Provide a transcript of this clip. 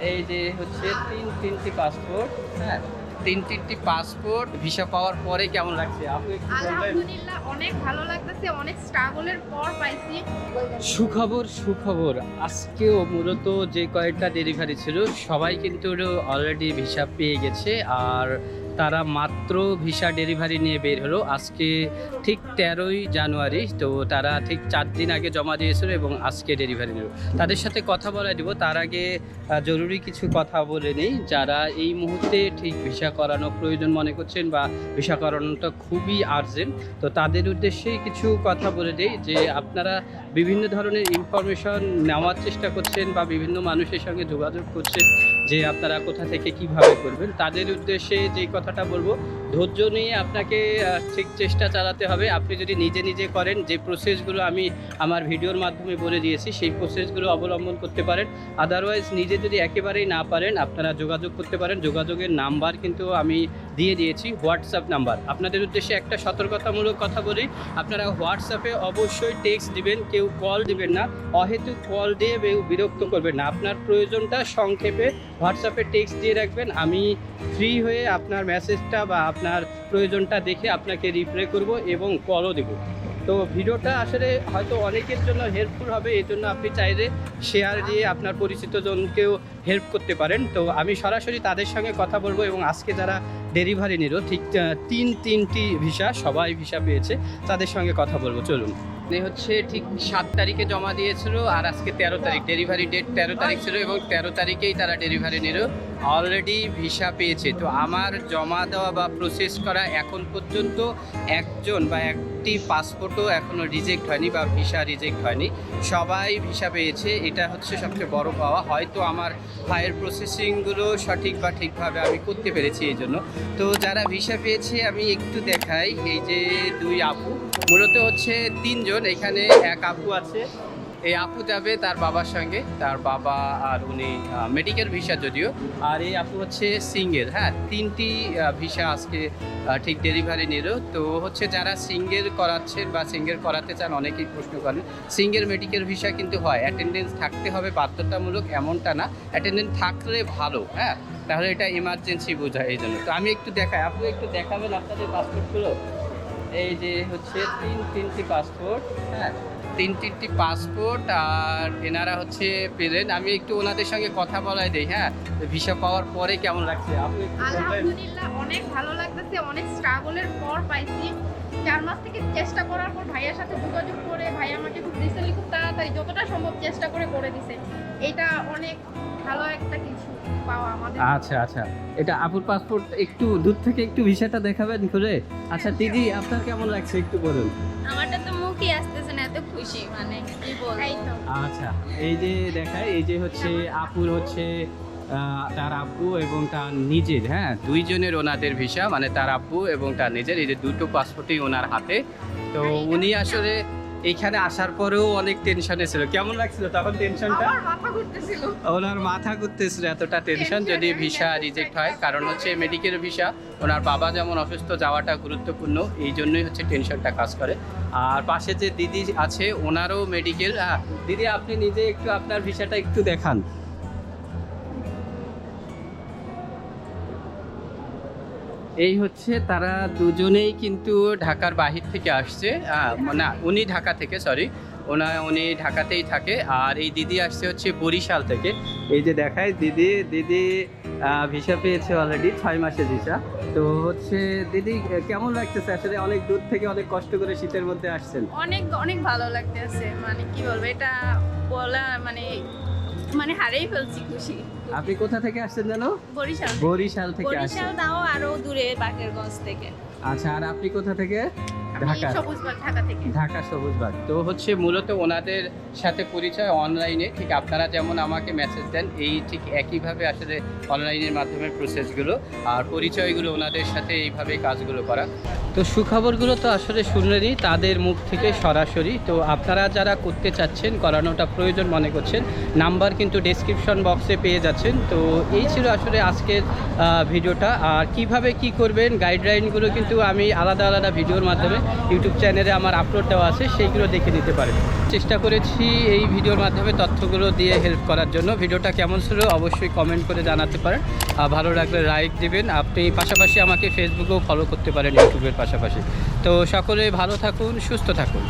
এই যে হচ্ছে তিন তিনটি পাসপোর্ট হ্যাঁ? তিন তিনটি পাসপোর্ট ভিসা পাওয়ার পরে কেমন লাগছে? আপনি আলহামদুলিল্লাহ অনেক ভালো লাগতেছে অনেক স্ট্রাগলের পর পাইছি। সুখবর সুখবর। আজকেও মূলত যে কয়েকটা ডেলিভারি ছিল সবাই কিন্তু অলরেডি ভিসা পেয়ে গেছে। আর তারা মাত্র ভিসা ডেলিভারি নিয়ে বের হলো। আজকে ঠিক তেরোই জানুয়ারি, তো তারা ঠিক চার দিন আগে জমা দিয়েছিল এবং আজকে ডেলিভারি নিল। তাদের সাথে কথা বলা দিব, তার আগে জরুরি কিছু কথা বলে নেই। যারা এই মুহূর্তে ঠিক ভিসা করানো প্রয়োজন মনে করছেন বা ভিসা করানোটা খুবই আর্জেন্ট, তো তাদের উদ্দেশ্যেই কিছু কথা বলে দেই যে আপনারা বিভিন্ন ধরনের ইনফরমেশন নেওয়ার চেষ্টা করছেন বা বিভিন্ন মানুষের সঙ্গে যোগাযোগ করছেন যে আপনারা কোথা থেকে কীভাবে করবেন, তাদের উদ্দেশ্যে যে কথাটা বলব, ধৈর্য নিয়ে আপনাকে ঠিক চেষ্টা চালাতে হবে। আপনি যদি নিজে নিজে করেন, যে প্রসেসগুলো আমি আমার ভিডিওর মাধ্যমে বলে দিয়েছি, সেই প্রসেসগুলো অবলম্বন করতে পারেন। আদারওয়াইজ নিজে যদি একেবারেই না পারেন, আপনারা যোগাযোগ করতে পারেন। যোগাযোগের নাম্বার কিন্তু আমি দিয়ে দিয়েছি হোয়াটসঅ্যাপ নাম্বার। আপনাদের উদ্দেশ্যে একটা সতর্কতামূলক কথা বলি, আপনারা হোয়াটসঅ্যাপে অবশ্যই টেক্সট দিবেন, কেউ কল দিবেন না অহেতু কল দিয়ে বিরক্ত করবেন না। আপনার প্রয়োজনটা সংক্ষেপে হোয়াটসঅ্যাপে টেক্সট দিয়ে রাখবেন, আমি ফ্রি হয়ে আপনার মেসেজটা বা আপনার প্রয়োজনটা দেখে আপনাকে রিপ্লাই করব এবং কলও দেবো। তো ভিডিওটা আসলে হয়তো অনেকের জন্য হেল্পফুল হবে এই জন্য আপনি চাইলে শেয়ার দিয়ে আপনার পরিচিতজনকেও হেল্প করতে পারেন। তো আমি সরাসরি তাদের সঙ্গে কথা বলব এবং আজকে যারা ডেলিভারি নিল। ঠিক তিন তিনটি ভিসা সবাই ভিসা পেয়েছে। তাদের সঙ্গে কথা বলব চলুন। এ হচ্ছে ঠিক সাত তারিখে জমা দিয়েছিল আর আজকে তেরো তারিখ। ডেলিভারি ডেট তেরো তারিখ ছিল এবং তেরো তারিখেই তারা ডেলিভারি নিল। অলরেডি ভিসা পেয়েছে। তো আমার জমা দেওয়া বা প্রসেস করা এখন পর্যন্ত একজন বা একটি পাসপোর্টও এখনও রিজেক্ট হয়নি বা ভিসা রিজেক্ট হয়নি। সবাই ভিসা পেয়েছে, এটা হচ্ছে সবচেয়ে বড় পাওয়া। হয়তো আমার ফাইল প্রসেসিংগুলো সঠিক বা ঠিকভাবে আমি করতে পেরেছি এই জন্য। তো যারা ভিসা পেয়েছে, আমি একটু দেখাই। এই যে দুই আপু, মূলত হচ্ছে তিনজন। এখানে এক আপু আছে এই আপু যাবে তার বাবার সঙ্গে, তার বাবা আর উনি মেডিকেল ভিসা যদিও, আর এই আপু হচ্ছে সিঙ্গেল হ্যাঁ? তিনটি ভিসা আজকে ঠিক ডেলিভারি নিল। তো হচ্ছে যারা সিঙ্গেল করাচ্ছেন বা সিঙ্গেল করাতে চান, অনেকেই প্রশ্ন করেন সিঙ্গেল মেডিকেল ভিসা কিন্তু হয় অ্যাটেন্ডেন্স থাকতে হবে বাধ্যতামূলক এমনটা না অ্যাটেন্ডেন্স থাকলে ভালো হ্যাঁ? তাহলে এটা ইমার্জেন্সি বোঝায় এই জন্য। তো আমি একটু দেখাই, আপনি একটু দেখাবেন আপনাদের পাসপোর্টগুলো এই যে হচ্ছে তিন, তিনটি পাসপোর্ট হ্যাঁ? তিন তিনটি পাসপোর্ট আর এনারা হচ্ছে পেলেন। আমি একটু ওনাদের সঙ্গে কথা বলাই দিই হ্যাঁ? ভিসা পাওয়ার পরে কেমন লাগছে? আপনি আলহামদুলিল্লাহ অনেক ভালো লাগতেছে অনেক স্ট্রাগলের পর পাইছি। চার মাস থেকে চেষ্টা করার পর ভাইয়ার সাথে যোগাযোগ করে ভাই আমাকে খুব রিসেন্টলি খুব তাড়াতাড়ি যতটা সম্ভব চেষ্টা করে করে দিছে। এটা অনেক ভালো একটা কিছু পাওয়া আমাদের। আচ্ছা আচ্ছা। এটা আপুর পাসপোর্ট একটু দূর থেকে একটু ভিসাটা দেখাবেন ঘুরে আচ্ছা দিদি আপনার কেমন লাগছে একটু বলুন? আমারটা তো না এত খুশি মানে কি বলব? আচ্ছা এই যে দেখায় এই যে হচ্ছে আপুর হচ্ছে আহ, তার আব্বু এবং তার নিজের হ্যাঁ দুইজনের ওনাদের ভিসা মানে তার আব্বু এবং তার নিজের এই যে দুটো পাসপোর্টই ওনার হাতে। তো উনি আসলে এইখানে আসার পরেও অনেক টেনশনে ছিল। কেমন লাগছিল তখন টেনশনটা ওনার মাথা ঘুরতেছিল এতটা টেনশন যদি ভিসা রিজেক্ট হয়। কারণ হচ্ছে মেডিকেল ভিসা ওনার বাবা যেমন অসুস্থ যাওয়াটা গুরুত্বপূর্ণ। এই জন্যই হচ্ছে টেনশনটা কাজ করে। আর পাশে যে দিদি আছে ওনারও মেডিকেল দিদি আপনি নিজে একটু আপনার ভিসাটা একটু দেখান। এই হচ্ছে তারা দুজনেই কিন্তু ঢাকার বাহির থেকে আসছে। না, উনি ঢাকা থেকে সরি ওনা, উনি ঢাকাতেই থাকে। আর এই দিদি আসছে হচ্ছে বরিশাল থেকে। এই যে দেখায় দিদি দিদি ভিসা পেয়েছে অলরেডি ছয় মাসের ভিসা তো হচ্ছে, দিদি কেমন লাগতেছে? আসলে অনেক দূর থেকে অনেক কষ্ট করে শীতের মধ্যে আসছেন। অনেক অনেক ভালো লাগতেছে। মানে কি বলব, এটা বলা মানে মানে হারেই ফেলছি খুশি। আপনি কোথা থেকে আসছেন জানো? বরিশাল বরিশাল থেকে আসছেন। বরিশাল তাও আরও দূরে বাকেরগঞ্জ থেকে। আচ্ছা আর আপনি কোথা থেকে? ঢাকা। সবুজবাগ ঢাকা থেকে। ঢাকা সবুজবাগ তো হচ্ছে মূলত ওনাদের সাথে পরিচয় অনলাইনে। ঠিক আপনারা যেমন আমাকে মেসেজ দেন এই ঠিক একইভাবে আসলে অনলাইনের মাধ্যমে প্রসেসগুলো আর পরিচয়গুলো ওনাদের সাথে এইভাবে কাজগুলো করা। তো সুখবরগুলো তো আসলে শুনলেনই তাদের মুখ থেকে সরাসরি। তো আপনারা যারা করতে চাচ্ছেন করানোটা প্রয়োজন মনে করছেন নাম্বার কিন্তু ডেসক্রিপশন বক্সে পেয়ে যাচ্ছেন। তো এই ছিল আসলে আজকের ভিডিওটা। আর কীভাবে কি করবেন গাইডলাইনগুলো কিন্তু আমি আলাদা আলাদা ভিডিওর মাধ্যমে ইউটিউব চ্যানেলে আমার আপলোড দেওয়া আছে, সেইগুলো দেখে নিতে পারেন। চেষ্টা করেছি এই ভিডিওর মাধ্যমে তথ্যগুলো দিয়ে হেল্প করার জন্য। ভিডিওটা কেমন ছিল অবশ্যই কমেন্ট করে জানাতে পারেন। আর ভালো লাগলে লাইক দেবেন। আপনি পাশাপাশি আমাকে ফেসবুকেও ফলো করতে পারেন ইউটিউবের পাশাপাশি। তো সকলে ভালো থাকুন, সুস্থ থাকুন।